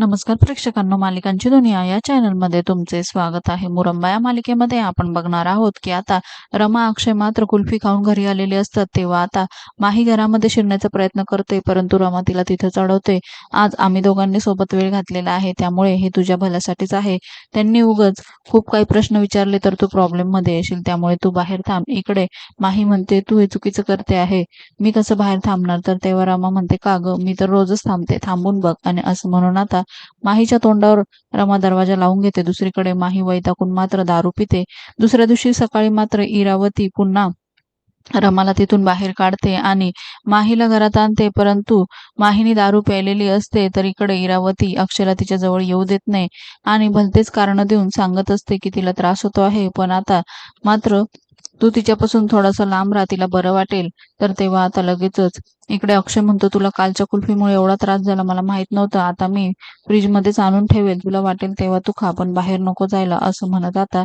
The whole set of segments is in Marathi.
नमस्कार प्रेक्षकांनो मालिकांची दुनिया या चॅनलमध्ये तुमचे स्वागत आहे. मुरंबा या मालिकेमध्ये आपण बघणार आहोत की आता रमा अक्षय मात्र कुल्फी खाऊन घरी आलेले असतात. तेव्हा आता माही घरामध्ये शिरण्याचा प्रयत्न करते परंतु रमा तिला तिथं चढवते आज आम्ही दोघांनी सोबत वेळ घातलेला आहे त्यामुळे हे तुझ्या भल्यासाठीच आहे. त्यांनी उगच खूप काही प्रश्न विचारले तर तू प्रॉब्लेममध्ये येशील त्यामुळे तू बाहेर थांब. इकडे माही म्हणते तू हे चुकीचं करते आहे. मी कसं बाहेर थांबणार? तर तेव्हा रमा म्हणते का ग? मी तर रोजच थांबते. थांबून बघ. आणि असं म्हणून आता माहीच्या तोंडावर रमा दरवाजा लावून घेते. दुसरीकडे माही वैतागून मात्र दारू पिते. दुसऱ्या दिवशी सकाळी मात्र इरावती पुन्हा रमाला तिथून बाहेर काढते आणि माहीला घरात आणते. परंतु माहीने दारू प्यायलेली असते तर इकडे इरावती अक्षरा तिच्या जवळ येऊ देत नाही आणि भलतेच कारण देऊन सांगत असते की तिला त्रास होतो आहे. पण आता मात्र तू तिच्यापासून थोडासा लांब राहा तिला बरं वाटेल. तर तेव्हा आता लगेचच. इकडे अक्षय म्हणतो तुला कालच्या कुल्फीमुळे एवढा त्रास झाला मला माहीत नव्हतं. आता मी फ्रीजमध्येच आणून ठेवेल. तुला वाटेल तेव्हा तू खा पण बाहेर नको जायला असं म्हणत आता.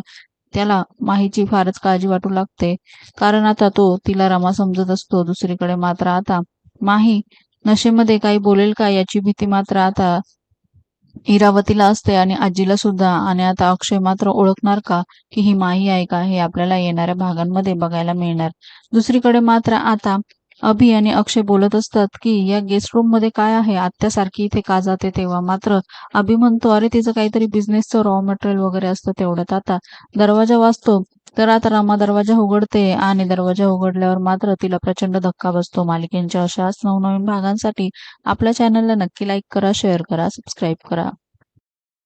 त्याला माहीची फारच काळजी वाटू लागते. कारण आता तो तिला रमा समजत असतो दुसरीकडे मात्र आता. माही नशेमध्ये काही बोलेल का? याची भीती मात्र आता इरावतीला असते आणि आजीला सुद्धा. आणि आता अक्षय मात्र ओळखणार का? की ही माही आहे का? हे आपल्याला येणाऱ्या भागांमध्ये बघायला मिळणार. दुसरीकडे मात्र आता अभि आणि अक्षय बोलत असतात की या गेस्ट रूममध्ये काय आहे? आत्यासारखी इथे का जाते? तेव्हा मात्र अभि म्हणतो अरे तिचं काहीतरी बिझनेसचं रॉ मटेरियल वगैरे असतं तेवढ्यात आता. दरवाजा वाचतो तर आता रमा दरवाजा उघडते आणि दरवाजा उघडल्यावर मात्र तिला प्रचंड धक्का बसतो. मालिकेंच्या अशाच नवनवीन भागांसाठी आपल्या चॅनलला नक्की लाईक करा शेअर करा सबस्क्राईब करा.